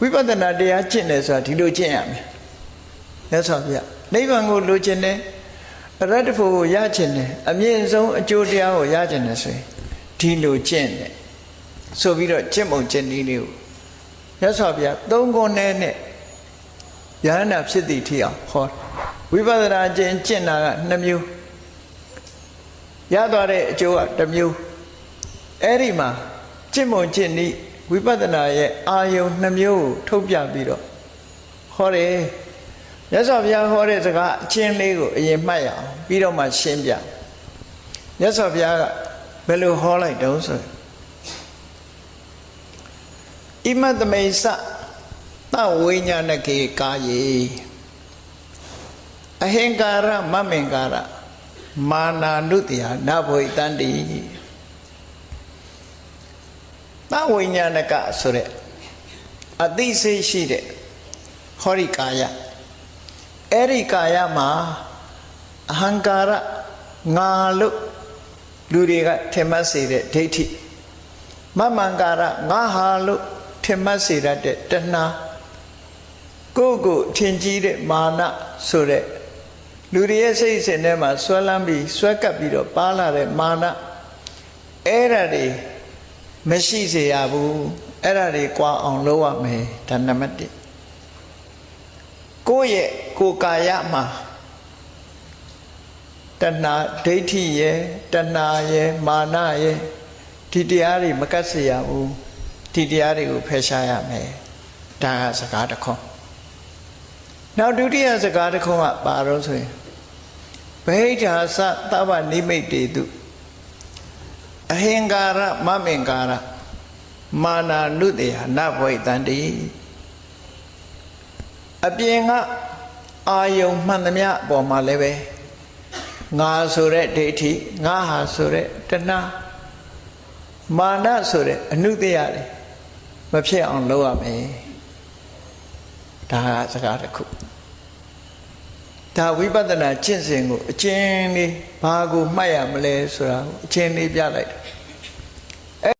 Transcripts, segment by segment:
ဝိပဿနာတရားကျင့်တယ်ဆိုတာဒီလိုကျင့်ရမယ်မြတ်စွာဘုရားနိဗ္ဗာန်ကိုလိုချင်တယ်အရတ္တဖို့ကိုရချင်တယ်အမြင့်ဆုံးအကျိုးတရားကိုရချင်တယ်ဆိုရင်ဒီလိုကျင့်တယ်ဆိုပြီးတော့ကျင့်ပုံကျင့်နည်းလေးကိုမြတ်စွာဘုရားသုံးခုနဲ့နဲ့ယဟန္တာဖြစ်သည့်ထိအောင်ဟောဝိပဿနာကျင့်ကျင့်တာက2မျိုးရသွားတဲ့အကျိုးက1မျိုးအဲ့ဒီမှာကျင့်ပုံကျင့်နည်း ဝိပဿနာရဲ့အာယုံ2မျိုးကိုထုတ်ပြပြီးတော့ဟောတယ်မြတ်စွာဘုရားဟောတဲ့စကားအချင်းလေးကိုအရင်မှတ်ရအောင်ပြီးတော့မှရှင်းပြမြတ်စွာဘုရားကဘယ်လိုဟောလိုက်တုံးဆိုရင်ဣမတမိစသဝိညာဏကေကာယေအဟင်္ကာရမမင်္ကာရမာနာနုတ္တယနဘဝိတန္တိ သဝိညာဏကဆိုတဲ့အသိစိတ်ရှိတဲ့ဟောရိကာယအဲ့ဒီကာယမှာအဟံကာရငါလို့လူတွေကထင်မှတ်စေတဲ့ဒိဋ္ဌိမမင်္ကာရငါဟာလို့ထင်မှတ်စေတတ်တဲ့တဏှာကိုယ့်ကိုယ်ထင်ကြီးတဲ့မာနဆိုတဲ့လူတွေရဲ့စိတ်စဉ်ထဲမှာဆွဲလန်းပြီးဆွဲကပ်ပြီးတော့ပါလာတဲ့မာနအဲ့ဒါတွေ မရှိစေရဘူးအဲ့ဒါတွေကြွားအောင်လုပ်ရမယ်ဒါနံပါတ်1ကိုယ့်ရဲ့ကိုယ်ကာယမှာတဏှာဒိဋ္ဌိရဲ့တဏှာရဲ့မာနရဲ့ဒီတရားတွေမကတ်စေရဘူးဒီတရားတွေကိုဖယ်ရှားရမယ်ဒါကစကားတစ်ခုနောက်ဒုတိယစကားတစ်ခုကပါတော့ဆိုရင်ဗဟိဋ္ဌာသသဗ္ဗနိမိတ်တေတု အဟင်္ကာရမမင်္ကာရမာနာနုတေဟနဘဝိတန္တိအပြင်ကအာယုံမှန်သမျှအပေါ်မှာလည်းပဲငါဆိုတဲ့ဒိဋ္ဌိငါဟာဆိုတဲ့တဏှာမာနဆိုတဲ့အနုတ္တရတွေမဖြစ်အောင်လုပ်ရမယ်ဒါကစကားတစ်ခု ဒါဝိပဿနာကျင့်စဉ်ကိုအကျဉ်းလေးဘာကိုမှတ်ရမလဲဆိုတာကိုအကျဉ်းလေးပြလိုက်တယ်အဲ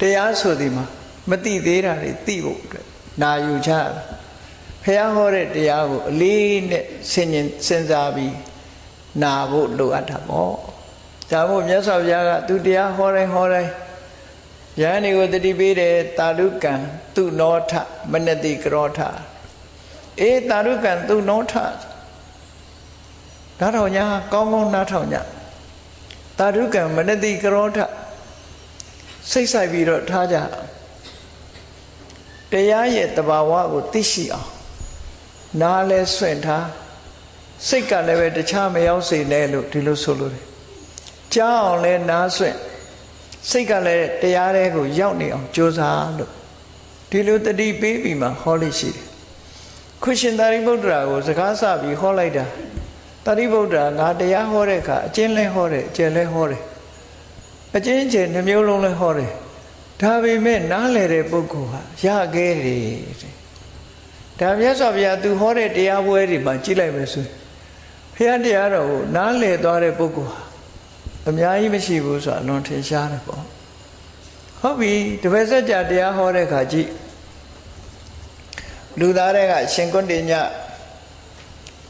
တရားဆိုဒီမှာမသိသေးတာတွေသိဖို့အတွက်နာယူချတာဖះဟောတဲ့တရားကိုအလေးနဲ့ဆင်ញင်စဉ်းစားပြီးနာဖို့လိုအပ်တာပေါ့ဒါမို့မြတ်စွာဘုရားကသူတရားဟောတိုင်းဟောတိုင်းယန္တိကိုတတိပေးတယ်တာရုကံသူနောထမနတိကရောထအေးတာရုကံသူနောထ နားထောင်ညာကောင်းကောင်းနားထောင်ညာတာရုကံမနတိကရောထစိတ်ဆိုင်ပြီးတော့ထားကြတရားရဲ့တဘာဝကိုသိရှိအောင်နားလဲဆွင့်ထားစိတ်ကလည်းပဲတခြားမရောက်စေနဲ့လို့ဒီလိုဆိုလို့တယ်ကြားအောင်လဲနားဆွင့်စိတ်ကလည်းတရားတွေကိုရောက်နေအောင်ကြိုးစားလို့ဒီလိုတတိပေးပြီးမှဟောလို့ရှိတယ်ခုရှင်သာရိပုတ္တရာကိုစကားဆပြီးဟောလိုက်တာ သာရိပုတ္တရာငါတရားဟောတဲ့အခါအကျဉ်းလဲဟောတယ်အကျယ်လဲဟောတယ်အကျဉ်းကျယ်နှမျိုးလုံးလဲဟောတယ်ဒါပေမဲ့နားလည်တဲ့ပုဂ္ဂိုလ်ဟာရခဲ့တယ်တဲ့ဒါမြတ်စွာဘုရားသူဟောတဲ့တရားပွဲတွေမှာကြည့်လိုက်မယ်ဆိုဘုရားတရားတော်ကိုနားလည်သွားတဲ့ပုဂ္ဂိုလ်ဟာအများကြီးမရှိဘူးဆိုတာအလွန်ထင်ရှားတယ်ပေါ့ဟုတ်ပြီတပည့်ဆက်ကြတရားဟောတဲ့ခါကြည့်လူသားတွေကရှင်ကွန်တေည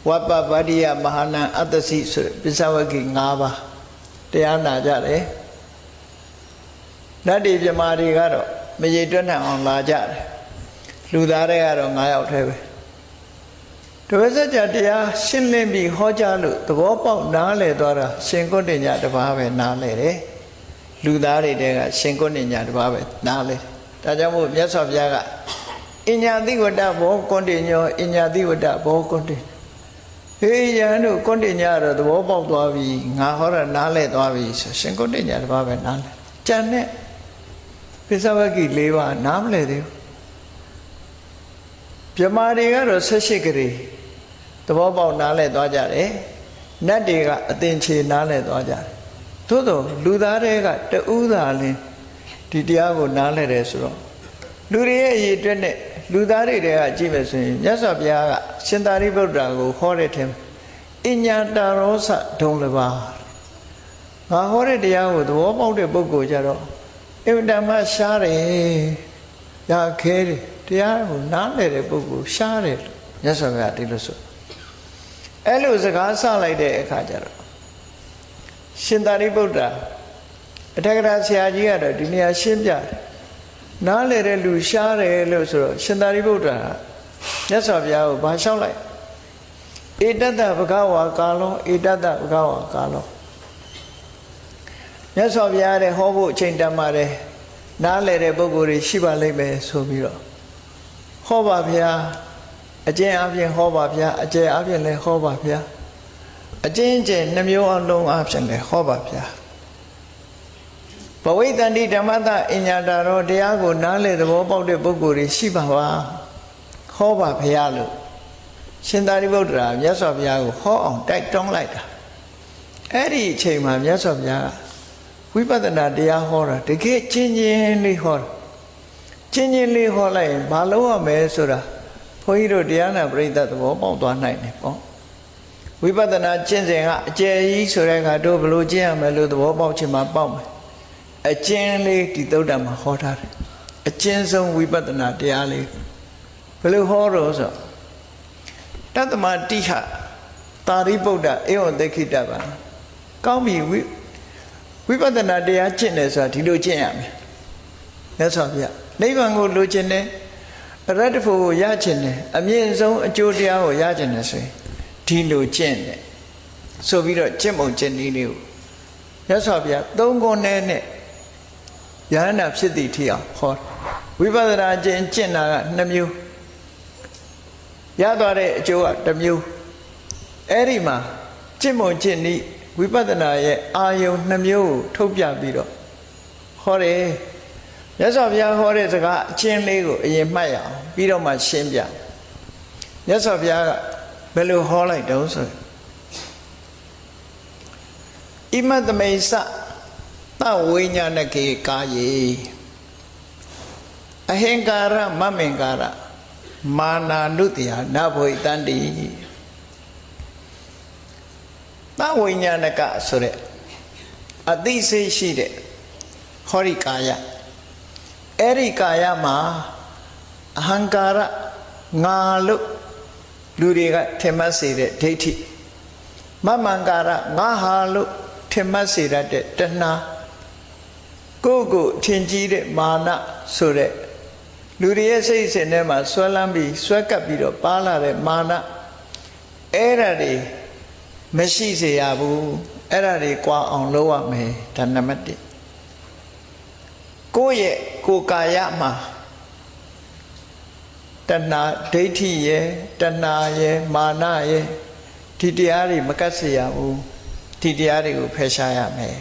ဝပဗဒိယမဟာနံအတ္တစီဆိုပစ္စဝကိ၅ပါးတရားနာကြတယ်နတ်တွေပြမာတွေကတော့မရေတွက်နိုင်အောင်လာကြတယ်လူသားတွေကတော့၅ယောက်တည်းပဲတပည့်စကြတရားရှင်းလင်းပြီးဟောကြားလို့သဘောပေါက်နားလည်သွားတာရှင်ကုတ္တညတပါးပဲနားလည်တယ်လူသားတွေတဲကရှင်ကုတ္တညတပါးပဲနားလည်ဒါကြောင့်မို့မြတ်စွာဘုရားကအညာတိဝတ္တဘောကွန်တညောအညာတိဝတ္တဘောကွန်တ ဟေးယံတို့ကွန်တညတော့သဘောပေါက်သွားပြီငါဟောတာနားလည်သွားပြီဆိုရှင်ကုတ္တညတပါးပဲနားလည်ကြံတဲ့ပိဿဝကိ၄ပါးနားမလည်သေးဘူးပြမာတွေကတော့၁၈ကလေးသဘောပေါက်နားလဲသွားကြတယ်နတ်တွေကအသင်ချေနားလဲသွားကြတယ်သို့တော့လူသားတွေကတူးသာလင်းဒီတရားကိုနားလဲတယ်ဆိုတော့လူတွေရဲ့အရေးအတွက်နဲ့ လူသားတွေတွေကကြည့်မယ်ဆိုရင်မြတ်စွာဘုရားကရှင်သာရိပုတ္တရာကိုဟောတဲ့ထင်အညာတာရောစဒုံလပါငါဟောတဲ့တရားကိုသဘောပေါက်တဲ့ပုဂ္ဂိုလ်ကြတော့အင်တမရှားတယ်ရခဲတယ်တရားကိုနားလည်တဲ့ပုဂ္ဂိုလ်ရှားတယ်လို့မြတ်စွာဘုရားဒီလိုဆိုအဲ့လိုစကားဆလိုက်တဲ့အခါကျတော့ရှင်သာရိပုတ္တရာအထက်ကရာဆရာကြီးကတော့ဒီနေရာရှင်းပြတယ် နားလည်တဲ့လူရှားတယ်လို့ဆိုတော့ရှင်သာရိပုတ္တရာမြတ်စွာဘုရားကိုဘာလျှောက်လိုက်ဧတတ္တဘဂဝါကာလောဧတတ္တဘဂဝါကာလောမြတ်စွာဘုရားတဲ့ဟောဖို့အချိန်တန်ပါတယ်နားလည်တဲ့ပုဂ္ဂိုလ်တွေရှိပါလိမ့်မယ်ဆိုပြီးတော့ဟောပါဗျာအကျဉ်းအပြင်ဟောပါဗျာအကျယ်အပြင်လည်းဟောပါဗျာအကျဉ်းကျယ်နှမျိုးအလုံးအပြင်လည်းဟောပါဗျာ ဘဝိတ္တန္တိဓမ္မတအညာတာရောတရားကိုနားလည်သဘောပေါက်တဲ့ပုဂ္ဂိုလ်တွေရှိပါပါဟောပါဗျာလို့ရှင်သာရိပုတ္တရာမြတ်စွာဘုရားကိုဟောအောင်တိုက်တွန်းလိုက်တာအဲ့ဒီအချိန်မှာမြတ်စွာဘုရားဝိပဿနာတရားဟောတာတကယ်ချင်းချင်းလေးဟောတာချင်းချင်းလေးဟောလိုက်ရင်ဘာလို့ရမလဲဆိုတာဘုန်းကြီးတို့တရားနာပရိသတ်သဘောပေါက်သွားနိုင်တယ်ပေါ့ဝိပဿနာကျင့်စဉ်ကအကျယ်ကြီးဆိုတဲ့အခါတို့ဘလို့ကျင့်ရမယ်လို့သဘောပေါက်ချင်မှပေါက်မယ် အကျဉ်းလေးဒီသုဒ္ဓမှာဟောထားတယ်အကျဉ်းဆုံးဝိပဿနာတရားလေးဘယ်လိုဟောတော့ဆိုတတ္တမတိဟတာရိပုတ္တအေဝံသေခိတဗံကောင်းပြီဝိဝိပဿနာတရားကျင့်တယ်ဆိုတာဒီလိုကျင့်ရမယ်မြတ်စွာဘုရားနိဗ္ဗာန်ကိုလိုချင်တယ်အရတ္တဖို့ကိုရချင်တယ်အမြင့်ဆုံးအကျိုးတရားကိုရချင်တယ်ဆိုရင်ဒီလိုကျင့်တယ်ဆိုပြီးတော့ကျင့်ပုံကျင့်နည်းလေးကိုမြတ်စွာဘုရားသုံးခုနဲ့နဲ့ ယဟန္တာဖြစ်သည့်ထိအောင်ဟောဝိပဿနာကျင့်ကျင့်တာက2မျိုးရသွားတဲ့အကျိုးက1မျိုးအဲ့ဒီမှာကျင့်ပုံကျင့်နည်းဝိပဿနာရဲ့အာယုံ2မျိုးကိုထုတ်ပြပြီးတော့ဟောတယ်မြတ်စွာဘုရားဟောတဲ့စကားအချင်းလေးကိုအရင်မှတ်ရအောင်ပြီးတော့မှရှင်းပြမြတ်စွာဘုရားကဘယ်လိုဟောလိုက်တုံးဆိုဣမတမိစ သဝိညာဏကေကာယေအဟင်္ကာရမမင်္ကာရမာနာနုတ္တိယနဘဝိတန္တိသဝိညာဏကဆိုတဲ့အသိစိတ်ရှိတဲ့ဟောရိကာယအဲ့ဒီကာယမှာအဟံကာရငါလို့လူတွေကထင်မှတ်စေတဲ့ဒိဋ္ဌိမမံကာရငါဟာလို့ထင်မှတ်စေတတ်တဲ့တဏှာ ကိုယ့်ကိုထင်ကြီးတဲ့မာနဆိုတဲ့လူတွေရဲ့စိတ်စဉ်ထဲမှာဆွဲလန်းပြီးဆွဲကပ်ပြီးတော့ပါလာတဲ့မာနအဲ့ဒါတွေမရှိစေရဘူးအဲ့ဒါတွေကြွားအောင်လုပ်ရမယ်ဒါနံပါတ်1ကိုယ့်ရဲ့ကိုယ်ကာယမှာတဏှာဒိဋ္ဌိရဲ့တဏှာရဲ့မာနရဲ့ဒီတရားတွေမကတ်စေရဘူးဒီတရားတွေကိုဖယ်ရှားရမယ်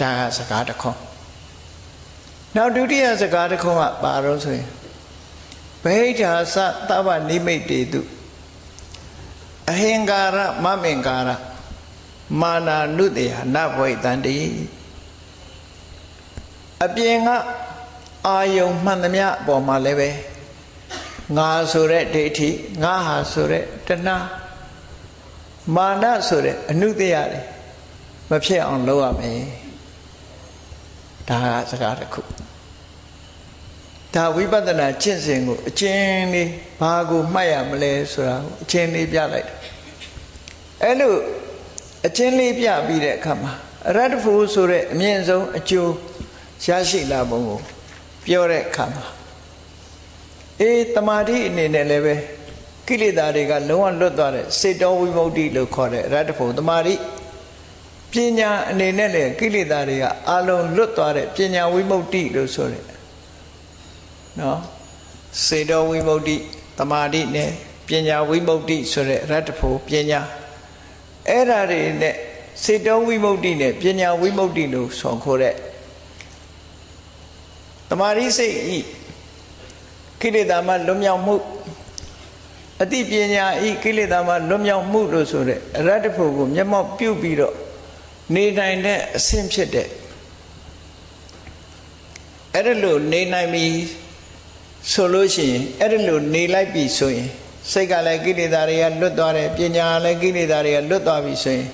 ဒါကစကားတစ်ခု နောက်ဒုတိယစကားတစ်ခုကပါတော့ဆိုရင်ဗိဓာသသဗ္ဗနိမိတ်တေတုအဟင်္ကာရမမင်္ကာရမာနာနုတေဟနဘဝိတန္တိအပြင်ကအာယုံမှန်သမျှအပေါ်မှာလည်းပဲငါဆိုတဲ့ဒိဋ္ဌိငါဟာဆိုတဲ့တဏှာမာနဆိုတဲ့အနုတ္တရတွေမဖြစ်အောင်လုပ်ရမယ် ဒါကစကားတစ်ခုဒါဝိပဿနာကျင့်စဉ်ကိုအကျဉ်းလေးဘာကိုမှတ်ရမလဲဆိုတာကိုအကျဉ်းလေးပြလိုက်တယ်အဲ့လိုအကျဉ်းလေးပြပြီးတဲ့အခါမှာအရတ္တဖို့ဆိုတဲ့အမြင့်ဆုံးအကျိုးရရှိလာပုံကိုပြောတဲ့အခါမှာအေးတမာတိအနေနဲ့လည်းပဲကိလေသာတွေကလုံးဝလွတ်သွားတဲ့စေတောဝိမု ക്തി လို့ခေါ်တဲ့ရတ္တဖို့တမာတိ ပညာအနေနဲ့လည်းကိလေသာတွေကအလုံးလွတ်သွားတဲ့ပညာဝိမု ക്തി လို့ဆိုတဲ့နော်စေတောဝိမု ക്തി တမာတိနဲ့ပညာဝိမု ക്തി ဆိုတဲ့ရတ္တဖို့ပညာအဲ့ဓာတွေနဲ့စေတောဝိမု ക്തി နဲ့ပညာဝိမု ക്തി လို့ဆိုခေါ်တဲ့တမာရိစိတ်ဤကိလေသာမှလွတ်မြောက်မှုအတိပညာဤကိလေသာမှလွတ်မြောက်မှုလို့ဆိုတဲ့အရတ္တဖို့ကိုမျက်မှောက်ပြုပြီးတော့ နေနိုင်တဲ့အဆင့်ဖြစ်တဲ့အဲ့ဒါလို့နေနိုင်ပြီဆိုလို့ရှိရင်အဲ့ဒါလို့နေလိုက်ပြီဆိုရင်စိတ်ကလည်းကိလေသာတွေကလွတ်သွားတယ်ပညာလည်းကိလေသာတွေကလွတ်သွားပြီဆိုရင်